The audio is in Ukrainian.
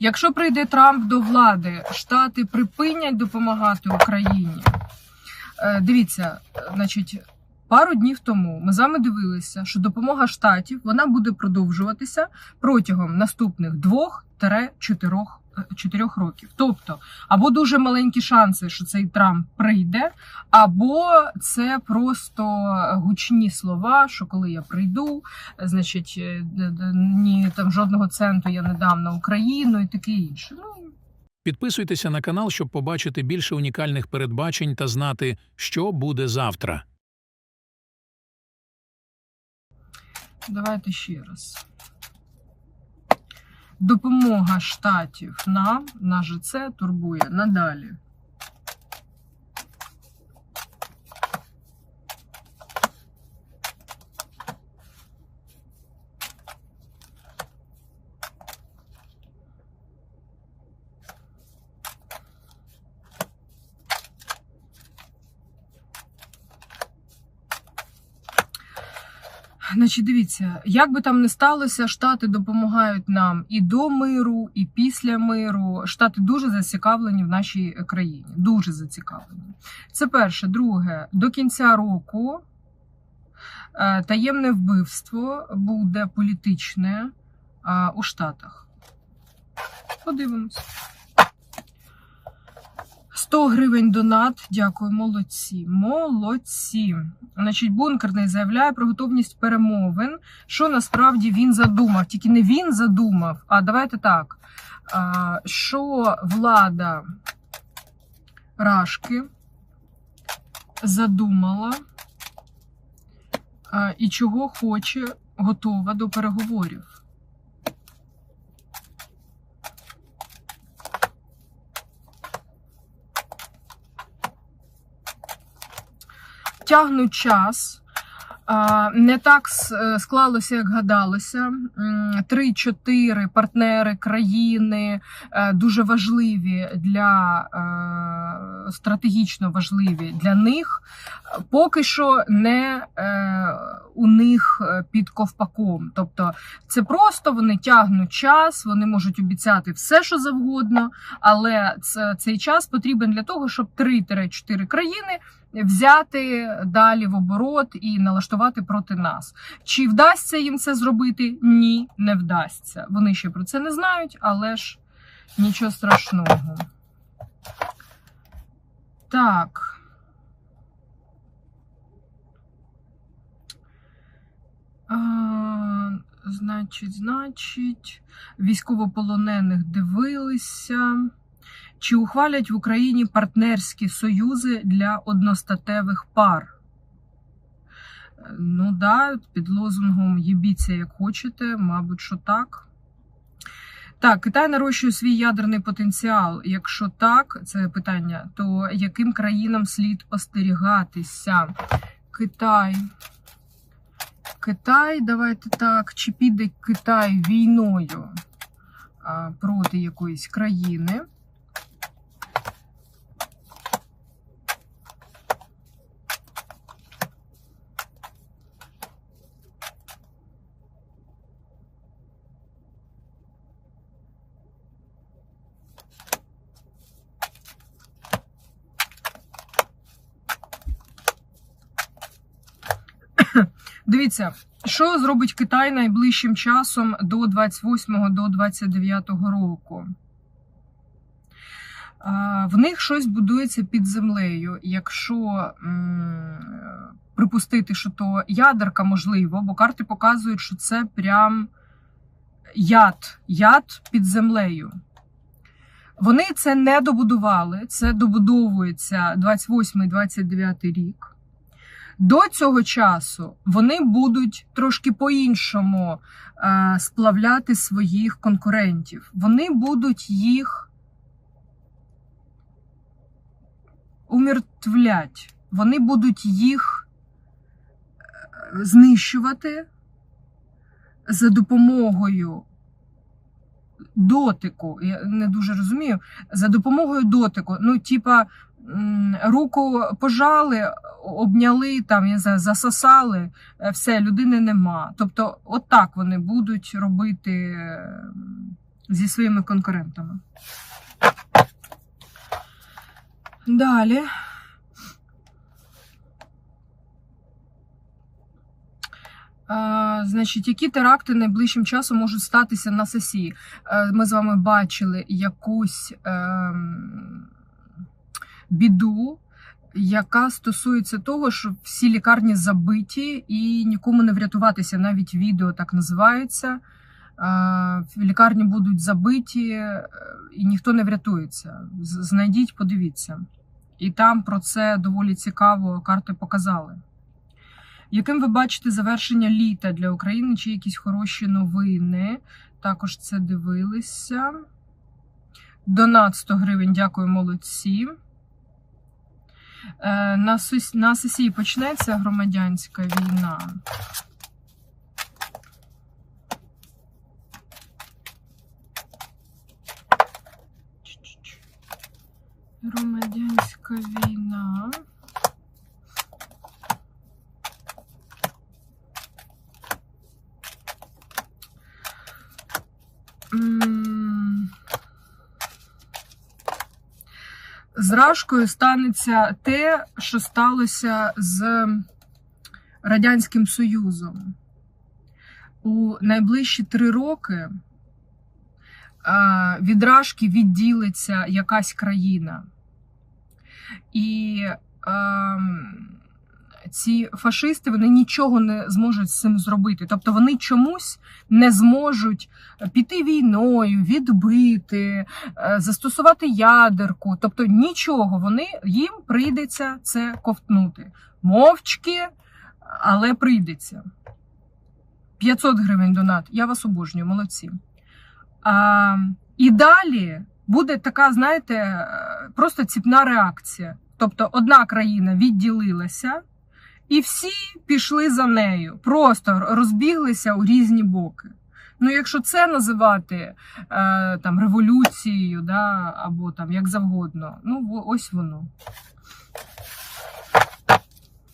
Якщо прийде Трамп до влади, Штати припинять допомагати Україні. Е, дивіться, значить, пару днів тому ми з вами дивилися, що допомога штатів вона буде продовжуватися протягом наступних двох чотирьох. 4 років. Тобто, або дуже маленькі шанси, що цей Трамп прийде, або це просто гучні слова, що коли я прийду, значить е, ні там жодного центу я не дам на Україну і таке інше. Ну підписуйтеся на канал, щоб побачити більше унікальних передбачень та знати, що буде завтра. Давайте ще раз. Допомога штатів нам, на же це турбує надалі. Значить, дивіться, як би там не сталося, штати допомагають нам і до миру, і після миру. Штати дуже зацікавлені в нашій країні. Дуже зацікавлені. Це перше. Друге, до кінця року е, таємне вбивство буде політичне е, у Штатах. Подивимось. 100 гривень донат. Дякую, молодці. Молодці. Значить, бункерний заявляє про готовність перемовин. Що насправді він задумав? Тільки не він задумав, а давайте так. Що влада Рашки задумала і чого хоче, готова до переговорів. Тягнуть час. Не так е, склалося, як гадалося. Три-чотири партнери країни е, дуже важливі для е, стратегічно важливі для них. Поки що не у них під ковпаком. Тобто, це просто вони тягнуть час, вони можуть обіцяти все, що завгодно, але цей час потрібен для того, щоб 3-4 країни взяти далі в оборот і налаштувати проти нас. Чи вдасться їм це зробити? Ні, не вдасться. Вони ще про це не знають, але ж нічого страшного. Так. А, значить, значить, військовополонених дивилися. Чи ухвалять в Україні партнерські союзи для одностатевих пар? Е, Ну да, під лозунгом «Єбіться як хочете, мабуть, що так. Так, Китай нарощує свій ядерний потенціал. Якщо так, це питання, то яким країнам слід остерігатися? Китай. Китай, давайте так, чи піде Китай війною проти якоїсь країни? Дивіться, що зробить Китай найближчим часом до 28 до 29 року. В них щось будується під землею. Якщо припустити, що то ядерка можливо, бо карти показують, що це прям яд, яд під землею. Вони це не добудували, це добудовується 28-29 рік. До цього часу вони будуть трошки по-іншому е, сплавляти своїх конкурентів. Вони будуть їх умертвлять. Вони будуть їх е, знищувати за допомогою дотику. Я не дуже розумію. За допомогою дотику. Ну, типа, руку пожали, обняли, там, я не знаю, засосали, е, все, людини нема. Тобто, от так вони будуть робити е, зі своїми конкурентами. Далі. Е, Значить, які теракти найближчим часом можуть статися на сесії? Е, Ми з вами бачили якусь ем, біду, яка стосується того, що всі лікарні забиті і нікому не врятуватися. Навіть відео так називається. Лікарні будуть забиті е, і ніхто не врятується. Знайдіть, подивіться. І там про це доволі цікаво карти показали. Яким ви бачите завершення літа для України? Чи якісь хороші новини? Також це дивилися. Донат 100 гривень, дякую, молодці. Е, На, сесії почнеться громадянська війна. Громадянська війна. М. З Рашкою станеться те, що сталося з Радянським Союзом. У найближчі три роки від Рашки відділиться якась країна. І ці фашисти вони нічого не зможуть з цим зробити. Тобто вони чомусь не зможуть піти війною, відбити, е, застосувати ядерку. Тобто нічого вони їм прийдеться це ковтнути. Мовчки, але прийдеться. 500 гривень донат. Я вас обожнюю, молодці. А, і далі буде така, знаєте, е, просто ціпна реакція. Тобто одна країна відділилася, і всі пішли за нею, просто розбіглися у різні боки. Ну, якщо це називати е, там революцією, да, або там як завгодно, ну ось воно.